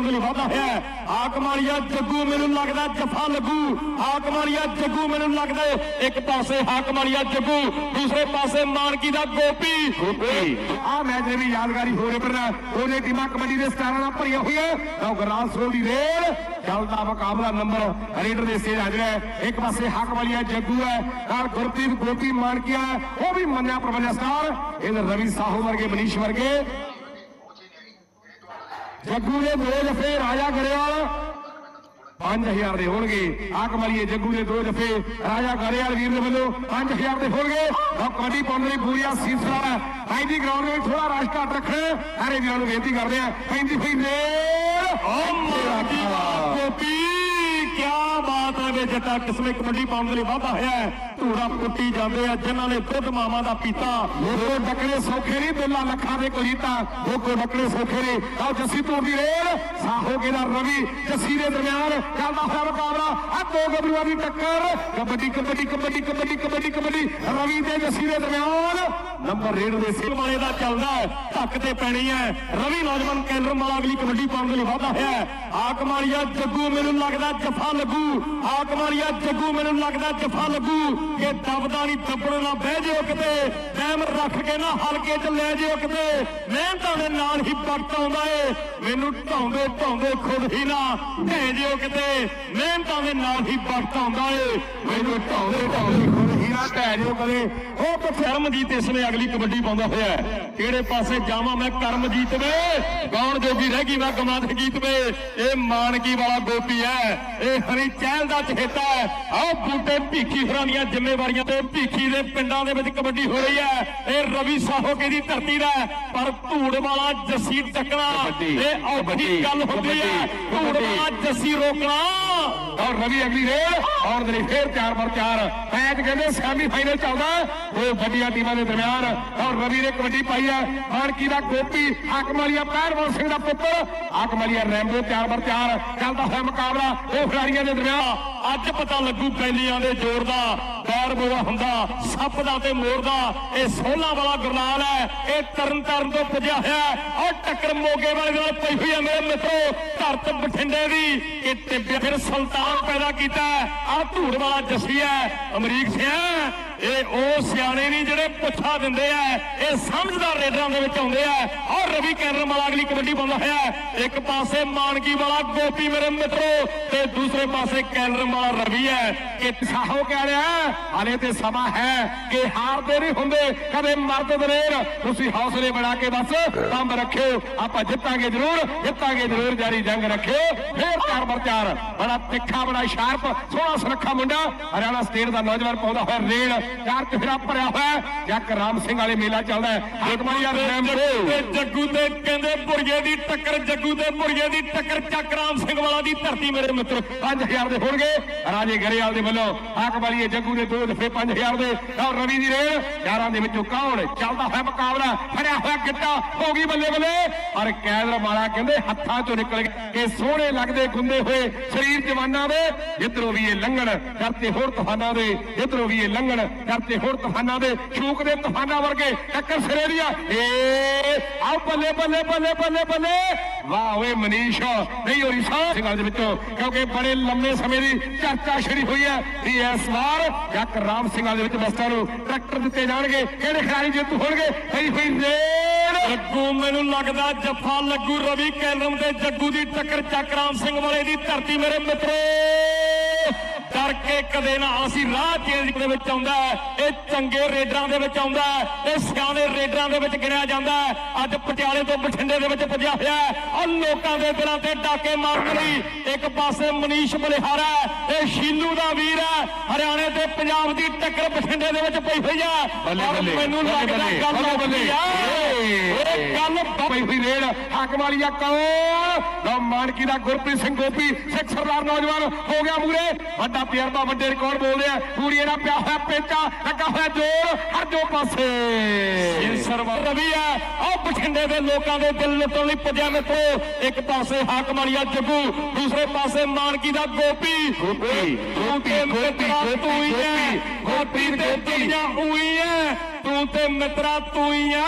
ਲਈ ਵਾਧਾ ਹੋਇਆ ਹੈ। ਹਾਕ ਮਾਰੀਆ ਜੱਗੂ ਮੈਨੂੰ ਲੱਗਦਾ ਜਫਾ ਲੱਗੂ। ਹਾਕ ਮਾਰੀਆ ਜੱਗੂ ਮੈਨੂੰ ਲੱਗਦਾ। ਇੱਕ ਪਾਸੇ ਹਾਕ ਮਾਰੀਆ ਜੱਗੂ ਦੂਸਰੇ ਪਾਸੇ ਮਾਨਕੀ ਦਾ ਗੋਪੀ। ਗੋਪੀ। ਆ ਮੈਚ ਦੇ ਵੀ ਯਾਦਗਾਰੀ ਹੋ ਰਹੇ ਪਰ ਦੋਨੇ ਟੀਮਾਂ ਕਬੱਡੀ ਦੇ ਸਟਾਰਾਂ ਨਾਲ ਭਰੀਆਂ ਹੋਈਆਂ। ਤਾਂ ਗਰਾਸ ਦੀ ਰੇਲ। ਚੱਲਦਾ ਮੁਕਾਬਲਾ ਨੰਬਰ ਰੇਡਰ ਦੇ ਸਟੇਜ ਹਾਜ਼ਰ ਹੈ। ਇੱਕ ਪਾਸੇ ਹੱਕ ਵਾਲੀਆ ਜੱਗੂ ਹੈ। ਨਾਲ ਗੁਰਪ੍ਰੀਤ ਗੋਪੀ ਮਾਨਕੀਆ ਉਹ ਵੀ ਮੰਨਿਆ ਪ੍ਰਬੰਧਕ ਸਟਾਰ। ਇਹ ਰਵੀ ਸਾਹੂ ਵਰਗੇ ਮਨੀਸ਼ ਵਰਗੇ। ਜੱਗੂ ਦੇ ਦੋ ਜਫੇ ਰਾਜਾ ਗਰੇਵਾਲ। 5000 ਦੇ ਹੋਣਗੇ। ਆਕ ਵਾਲੀਏ ਜੱਗੂ ਦੇ ਦੋ ਜਫੇ ਰਾਜਾ ਗਰੇਵਾਲ ਵੀਰ ਦੇ ਵੱਲੋਂ 5000 ਦੇ ਹੋਣਗੇ। ਤਾਂ ਕਬੱਡੀ ਪਾਉਣ ਪੂਰੀਆ ਸੀਸਰਾ ਹੈ ਦੀ ਗਰਾਊਂਡ ਵਿੱਚ ਥੋੜਾ ਰਸ਼ ਘੱਟ ਰੱਖਣਾ। ਸਾਰੇ ਵੀਰਾਂ ਨੂੰ ਬੇਨਤੀ ਕਰਦੇ ਆ ਪੈਂਦੀ ਹੋਈ ਰੇਲ ਓ ਮਾਨਕੀ ਦਾ ਗੋਪੀ। ਕੀ ਬਾਤ ਜੱਟਾ ਕਿਸਮੇ ਕਬੱਡੀ ਪਾਉਣ ਦੇ ਲਈ ਵਾਧਾ ਹੋਇਆ ਹੈ। ਧੂੜਾ ਪੁੱਟੀ ਜਾਂਦੇ ਆ, ਜਿਨ੍ਹਾਂ ਨੇ ਦੁੱਧ ਮਾਮਾ ਦਾ ਪੀਤਾ। ਲੋਕੋ ਡੱਕਣੇ ਸੌਖੇ ਨਹੀਂ ਬੇਲਾ ਲੱਖਾਂ ਦੇ ਕੋਈ ਲੋਕੋ ਡੱਕਣੇ ਸੌਖੇ ਨਹੀਂ ਆਓ ਜੱਸੀ ਤੋੜ ਦੀ ਰੇਲ, ਸਾਹੋਗੇ ਦਾ ਰਵੀ। ਜੱਸੀ ਦੇ ਦਰਮਿਆਨ ਚੱਲਦਾ ਹੋਇਆ ਮੁਕਾਬਲਾ। ਆ ਦੋ ਗੱਭਰੂਆਂ ਦੀ ਟੱਕਰ। ਕਬੱਡੀ ਕਬੱਡੀ ਕਬੱਡੀ ਕਬੱਡੀ ਕਬੱਡੀ ਕਬੱਡੀ ਜੱਸੀ ਦੇ ਦਰਮਿਆਨ। ਨੰਬਰ ਰੇਡ ਦੇ ਸਿਰ ਵਾਲੇ ਦਾ ਚੱਲਦਾ ਧੱਕ ਤੇ ਪੈਣੀ ਹੈ। ਰਵੀ ਨੌਜਵਾਨ ਕੈਲਰ ਵਾਲਾ ਅਗਲੀ ਕਬੱਡੀ ਪਾਉਣ ਦੇ ਲਈ ਵਾਧਾ ਹੈ। ਹਾਕ ਜੱਗੂ, ਮੈਨੂੰ ਲੱਗਦਾ ਜਫਾ ਲੱਗੂ। ਹਾਕ ਜੱਗੂ, ਮੈਨੂੰ ਲੱਗਦਾ ਜਫਾ ਲੱਗੂ। ਕਿ ਦਬਦਾ ਨਹੀਂ, ਦੱਬਣ ਨਾ ਬਹਿ ਜਿਓ ਕਿਤੇ। ਟਾਈਮ ਰੱਖ ਕੇ ਨਾ ਹਲਕੇ 'ਚ ਲੈ ਜਿਓ ਕਿਤੇ। ਮਿਹਨਤਾਂ ਦੇ ਨਾਲ ਹੀ ਵਕਤ ਆਉਂਦਾ ਏ। ਮੈਨੂੰ ਢਾਉਂਦੇ ਢਾਉਂਦੇ ਖੁਦ ਹੀ ਨਾ ਢਹਿ ਜਿਓ ਕਿਤੇ। ਮਿਹਨਤਾਂ ਦੇ ਨਾਲ ਹੀ ਵਕਤ ਆਉਂਦਾ ਏ। ਮੈਨੂੰ ਢਾਉਂਦੇ ਢਾਉਂਦੇ ਨਾ ਢਹਿ ਜਿਓ ਕਦੇ ਉਹ ਕਰਮਜੀਤ ਇਸ ਨੇ ਅਗਲੀ ਕਬੱਡੀ ਪਾਉਂਦਾ ਹੋਇਆ। ਕਿਹੜੇ ਪਾਸੇ ਜਾਵਾਂ ਮੈਂ ਕਰਮਜੀਤ ਵੇ? ਕੌਣ ਜੋਗੀ ਰਹਿ ਗਈ ਮੈਂ ਗਮਾਤ ਗੀਤ ਵੇ। ਇਹ ਮਾਨਕੀ ਵਾਲਾ ਗੋਪੀ ਹੈ। ਇਹ ਹਰੀ ਚਹਿਲ ਦਾ ਚਹੇਤਾ ਹੈ। ਆਹ ਬੂਟੇ ਭੀਖੀ ਹਰਾਂ ਦੀਆਂ ਜ਼ਿੰਮੇਵਾਰੀਆਂ ਤੇ ਭੀਖੀ ਦੇ ਪਿੰਡਾਂ ਦੇ ਵਿੱਚ ਕਬੱਡੀ ਹੋ ਰਹੀ ਹੈ। ਇਹ ਰਵੀ ਸਾਹੋਕੇ ਦੀ ਧਰਤੀ ਦਾ ਪਰ ਧੂੜ ਵਾਲਾ ਜੱਸੀ ਟੱਕਣਾ ਇਹ ਔਖੀ ਗੱਲ ਹੁੰਦੀ ਹੈ। ਧੂੜ। ਵਾਲਾ ਜੱਸੀ ਰੋਕਣਾ। ਔਰ ਰਵੀ ਅਗਲੀ ਰੇਲ ਆਉਣ ਦੇ ਫੇਰ 4 ਪਰ 4 ਮੈਚ ਕਹਿੰਦੇ ਸੈਮੀ ਫਾਈਨਲ ਚੱਲਦਾ। ਦੋ ਵੱਡੀਆਂ ਟੀਮਾਂ ਦੇ ਦਰਮਿਆਨ। ਔਰ ਰਵੀ ਨੇ ਕਬੱਡੀ ਪਾਈ ਹੈ। ਮਾਨਕੀ ਦਾ ਗੋਪੀ ਹਾਕਮਾਲੀਆ ਪਹਿਲਵਾਨ ਸਿੰਘ ਦਾ ਪੁੱਤਰ। ਹਾਕਮਾਲੀਆ ਰੈਂਬੋ 4 ਪਰ 4 ਚੱਲਦਾ ਹੋਇਆ ਮੁਕਾਬਲਾ। ਉਹ ਖਿਡਾਰੀਆਂ ਦੇ ਦਰਮਿਆਨ। ਅੱਜ ਪਤਾ ਲੱਗੂ ਕੈਲੀਆਂ ਦੇ ਜ਼ੋਰ ਦਾ। ਬੈਰ ਬੋਆ ਹੁੰਦਾ, ਸੱਪ ਦਾ ਤੇ ਮੋਰ ਦਾ, ਇਹ ਸੋਲਾ ਵਾਲਾ ਗੁਰਨਾਲ ਹੈ, ਇਹ ਤਰਨ ਤਾਰਨ ਤੋਂ ਪੁੱਜਿਆ ਹੋਇਆ ਔਰ ਟੱਕਰ ਮੋਗੇ ਵਾਲੇ ਨਾਲ ਪਈ ਹੋਈ ਹੈ ਮੇਰੇ ਮਿੱਤਰੋ ਧਰਤ ਬਠਿੰਡੇ ਦੀ। ਕਿ ਟਿੱਬੇ ਫਿਰ ਸੁਲਤਾਨ ਪੈਦਾ ਕੀਤਾ ਆ ਧੂੜ ਵਾਲਾ ਜੱਸੀ ਹੈ, ਅਮਰੀਕ ਸਿਆ ਇਹ ਉਹ ਸਿਆਣੇ ਨਹੀਂ ਜਿਹੜੇ ਪੁੱਛਾ ਦਿੰਦੇ ਆ, ਇਹ ਸਮਝਦਾਰ ਰੇਡਰਾਂ ਦੇ ਵਿੱਚ ਆਉਂਦੇ ਆ। ਔਰ ਰਵੀ ਕੈਨਰ ਵਾਲਾ ਅਗਲੀ ਕਬੱਡੀ ਪਾਉਂਦਾ ਹੋਇਆ ਇੱਕ ਪਾਸੇ ਮਾਨਕੀ ਵਾਲਾ ਗੋਪੀ ਮੇਰੇ ਮਿੱਤਰੋ, ਤੇ ਦੂਸਰੇ ਪਾਸੇ ਕੈਨਰ ਵਾਲਾ ਰਵੀ ਹੈ। ਕਿ ਸਾਹੋ ਕਹਿ ਰਿਹਾ ਹਲੇ ਤੇ ਸਮਾਂ ਹੈ ਕਿ ਹਾਰਦੇ ਨਹੀਂ ਹੁੰਦੇ। ਕਦੇ ਮਰਦ ਦਲੇਰ ਤੁਸੀਂ ਹੌਸਲੇ ਬਣਾ ਕੇ ਬਸ ਕੰਮ ਰੱਖਿਓ। ਆਪਾਂ ਜਿੱਤਾਂਗੇ ਜ਼ਰੂਰ ਜਿੱਤਾਂਗੇ ਜ਼ਰੂਰ ਜਾਰੀ ਜੰਗ ਰੱਖਿਓ। ਫੇਰ ਚਾਰ ਬਰ ਚਾਰ ਬੜਾ ਤਿੱਖਾ ਬੜਾ ਸ਼ਾਰਪ ਸੋਹਣਾ ਸੁਨੱਖਾ ਮੁੰਡਾ। ਹਰਿਆਣਾ ਸਟੇਟ ਦਾ ਨੌਜਵਾਨ ਪਾਉਂਦਾ ਹੋਇਆ ਰੇਲ। ਚਾਰ ਚਫੇਰਾ ਭਰਿਆ ਹੋਇਆ ਜੱਕ ਰਾਮ ਸਿੰਘ ਵਾਲੇ ਮੇਲਾ ਚੱਲਦਾ ਹੈ। ਰੈਂਬੋ ਤੇ ਜੱਗੂ ਤੇ ਕਹਿੰਦੇ ਬੁਰਗੇ ਦੀ ਟੱਕਰ ਜੱਗੂ ਤੇ ਬੁਰਗੇ ਦੀ ਟੱਕਰ। ਚੱਕਰਾਮ ਸਿੰਘ ਵਾਲਾ ਦੀ ਧਰਤੀ ਮੇਰੇ ਮਿੱਤਰ। 5000 ਦੇ ਹੋਣਗੇ। ਰਾਜੇ ਗਰੇਵਾਲ ਦੇ ਵੱਲੋਂ ਹਾਕ ਵਾਲੀਏ ਜੱਗੂ ਦੇ ਦੋ ਦਫੇ 5000 ਦੇ। ਔਰ ਰਵੀ ਦੀ ਰੇਲ, ਯਾਰਾਂ ਦੇ ਵਿੱਚੋਂ ਕੌਣ ਚੱਲਦਾ ਹੋਇਆ ਮੁਕਾਬਲਾ? ਫੜਿਆ ਹੋਇਆ ਗਿੱਟਾ, ਹੋ ਗਈ ਬੱਲੇ ਬੱਲੇ। ਪਰ ਕੈਦਰ ਮਾਲਾ ਕਹਿੰਦੇ ਹੱਥਾਂ ਚੋਂ ਨਿਕਲ ਗਏ ਸੋਹਣੇ ਲੱਗਦੇ ਗੁੰਦੇ ਹੋਏ ਸਰੀਰ ਜਵਾਨਾਂ ਦੇ। ਜਿੱਧਰੋਂ ਵੀ ਇਹ ਲੰਘਣ, ਕਰਤੇ ਹੋਰ ਤੂਫਾਨਾਂ ਦੇ। ਜਿੱਧਰੋਂ ਵੀ ਇਹ ਲੰਘਣ, ਕਰਤੇ ਹੋਰ ਤੂਫਾਨਾਂ ਦੇ। ਸ਼ੂਕ ਦੇ ਤੂਫਾਨਾਂ ਵਰਗੇ ਟੱਕਰ ਸਿਰੇ ਦੀਆਂ। ਏ, ਆਓ ਬੱਲੇ ਬੱਲੇ ਬੱਲੇ ਬੱਲੇ ਬੱਲੇ। ਵਾਹ ਓਏ ਮਨੀਸ਼, ਨਹੀਂ ਹੋਰੀ ਸਾਹ। ਸਿੰਘਾਂ ਦੇ ਵਿੱਚੋਂ, ਕਿਉਂਕਿ ਬੜੇ ਲੰਮੇ ਸਮੇਂ ਦੀ ਚਰਚਾ ਛਿੜੀ ਹੋਈ ਹੈ। ਵੀ ਇਸ ਵਾਰ ਜੱਕ ਰਾਮ ਸਿੰਘਾਂ ਦੇ ਵਿੱਚ ਬਸਤਾਂ ਨੂੰ ਟਰੈਕਟਰ ਦਿੱਤੇ ਜਾਣਗੇ। ਕਿਹੜੇ ਖਿਡਾਰੀ ਜੇਤੂ ਹੋਣਗੇ? ਪਈ ਹੋਈ ਰੇਡ। ਜੱਗੂ, ਮੈਨੂੰ ਲੱਗਦਾ ਜੱਫਾ ਲੱਗੂ ਰਵੀ ਕੈਲਮ ਤੇ ਜੱਗੂ ਦੀ ਟੱਕਰ ਚੱਕਰਾਮ ਸਿੰਘ ਵਾਲੇ ਦੀ ਧਰਤੀ ਮੇਰੇ ਮਿੱਤਰੋ। ਕੇ ਕਦੇ ਨਾ ਅਸੀਂ ਰਾਹ ਚੇਂਜ ਦੇ ਵਿੱਚ ਆਉਂਦਾ ਹੈ। ਇਹ ਚੰਗੇ ਰੇਡਰਾਂ ਦੇ ਵਿੱਚ ਆਉਂਦਾ ਹੈ। ਇਹ ਸਿਆਣੇ ਰੇਡਰਾਂ ਦੇ ਵਿੱਚ ਗਿਣਿਆ ਜਾਂਦਾ ਹੈ। ਅੱਜ ਪਟਿਆਲੇ ਤੋਂ ਬਠਿੰਡੇ ਦੇ ਵਿੱਚ ਪੁੱਜਿਆ ਹੋਇਆ ਹੈ। ਔਰ ਲੋਕਾਂ ਦੇ ਦਿਲਾਂ ਤੇ ਡਾਕੇ ਮਾਰਨ ਲਈ ਇੱਕ ਪਾਸੇ ਮਨੀਸ਼ ਬਲਿਹਾਰਾ ਇਹ ਸ਼ੀਲੂ ਦਾ ਵੀਰ ਹੈ। ਹਰਿਆਣੇ ਤੇ ਪੰਜਾਬ ਦੀ ਟੱਕਰ ਬਠਿੰਡੇ ਦੇ ਵਿੱਚ ਪਈ ਹੋਈ ਔਰ ਬੱਲੇ, ਮੈਨੂੰ ਲੱਗਦਾ ਗੱਲ ਆ ਇਹ ਪਈ ਹੋਈ ਰੇਡ ਹੱਕ ਵਾਲੀਆ ਕੌਣ ਲਓ ਮਾਨਕੀ ਦਾ ਗੁਰਪ੍ਰੀਤ ਸਿੰਘ ਗੋਪੀ ਸਿੱਖ ਸਰਦਾਰ ਨੌਜਵਾਨ ਹੋ ਗਿਆ ਮੂਰੇ। ਵੱਡਾ ਤਜਰਬਾ ਵੱਡੇ ਰਿਕਾਰਡ ਬੋਲਦੇ ਆ ਪੂਰੀ ਦਾ ਪਿਆ ਹੋਇਆ ਪੇਚਾ ਲੱਗਾ ਹੋਇਆ ਜੋਰ ਹਰ ਜੋ ਪਾਸੇ। ਸਰਵਰ ਰਵੀ ਹੈ ਆਹ ਬਠਿੰਡੇ ਦੇ ਲੋਕਾਂ ਦੇ ਦਿਲ ਲੁੱਟਣ ਲਈ ਪੁੱਜਿਆ ਮਿੱਤਰੋ। ਇੱਕ ਪਾਸੇ ਹਾਕਮਾਲੀਆ ਜੱਗੂ ਦੂਸਰੇ ਪਾਸੇ ਮਾਨਕੀ ਦਾ ਗੋਪੀ। ਗੋਪੀ, ਗੋਪੀ, ਗੋਪੀ, ਗੋਪੀ, ਗੋਪੀ ਤੇ ਦੁਨੀਆ। ਉਹੀ ਹੈ। ਤੂੰ ਤੇ ਮਿੱਤਰਾ ਤੂੰ ਹੀ ਆ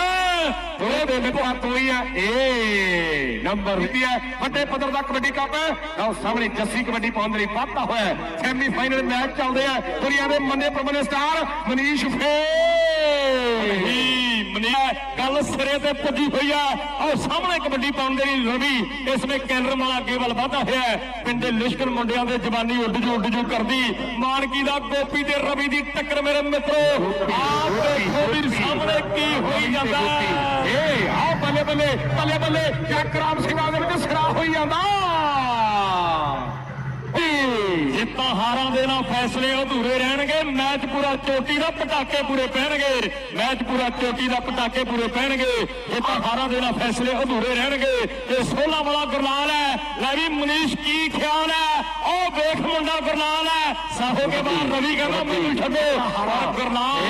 ਦੋਵੇਂ ਦੇ ਮਿੱਤਰਾ ਤੂੰ ਹੀ ਆ ਏ ਨੰਬਰ ਹੈ। ਵੱਡੇ ਪੱਧਰ ਦਾ ਕਬੱਡੀ ਕੱਪ। ਲਓ ਸਾਹਮਣੇ ਜੱਸੀ ਕਬੱਡੀ ਪਾਉਣ ਦੇ ਲਈ ਵਾਧਾ ਹੋਇਆ ਸੈਮੀ ਫਾਈਨਲ ਮੈਚ ਚੱਲਦੇ ਆ। ਦੁਨੀਆ ਦੇ ਮੰਨੇ ਪ੍ਰਮੰਨੇ ਸਟਾਰ ਮਨੀਸ਼ ਫੇ ਮਨੀਆ ਗੱਲ ਸਿਰੇ ਤੇ ਪੁੱਜੀ ਹੋਈ ਆ। ਉਹ ਸਾਹਮਣੇ ਕਬੱਡੀ ਪਾਉਣ ਦੇ ਲਈ ਰਵੀ ਇਸ ਵੇ ਕੈਲਰ ਵਾਲਾ ਅੱਗੇ ਵੱਲ ਵਧਦਾ ਹੋਇਆ। ਪਿੰਡ ਦੇ ਲਿਸ਼ਕਣ ਮੁੰਡਿਆਂ ਦੇ ਜਵਾਨੀ ਉੱਡ ਜੂ ਉੱਡ ਜੂ ਕਰਦੀ। ਮਾਨਕੀ ਦਾ ਗੋਪੀ ਤੇ ਰਵੀ ਦੀ ਟੱਕਰ ਮੇਰੇ ਮਿੱਤਰੋ। ਆਪ ਵੀ ਕੀ ਹੋਈ ਜਾਂਦਾ? ਏ ਆਓ ਬੱਲੇ ਬੱਲੇ ਬੱਲੇ ਬੱਲੇ ਜੈਕਰਾਮ ਸਿੰਘਾਂ ਦੇ ਵਿੱਚ ਸਿਰਾ ਹੋਈ ਜਾਂਦਾ। ਜਿੱਤਾਂ ਹਾਰਾਂ ਦੇ ਨਾਲ ਫੈਸਲੇ ਅਧੂਰੇ ਰਹਿਣਗੇ। ਮੈਚ ਪੂਰਾ ਚੋਟੀ ਦਾ ਪਟਾਕੇ ਪੂਰੇ ਪੈਣਗੇ। ਮੈਚ ਪੂਰਾ ਚੋਟੀ ਦਾ ਪਟਾਕੇ ਪੂਰੇ ਪੈਣਗੇ। ਜਿੱਤਾਂ ਹਾਰਾਂ ਦੇ ਨਾਲ ਫੈਸਲੇ ਅਧੂਰੇ ਰਹਿਣਗੇ। ਇਹ 16 ਵਾਲਾ ਗੁਰਲਾਲ ਹੈ। ਲੈ ਵੀ ਮਨੀਸ਼, ਕੀ ਖਿਆਲ ਹੈ? ਉਹ ਵੇਖ ਮੁੰਡਾ ਗੁਰਲਾਲ ਹੈ। ਸਾਹੋ ਕੇ ਬਾਹਰ ਰਵੀ ਕਹਿੰਦਾ, ਮੈਨੂੰ ਛੱਡੋ। ਆਹ ਗੁਰਲਾਲ।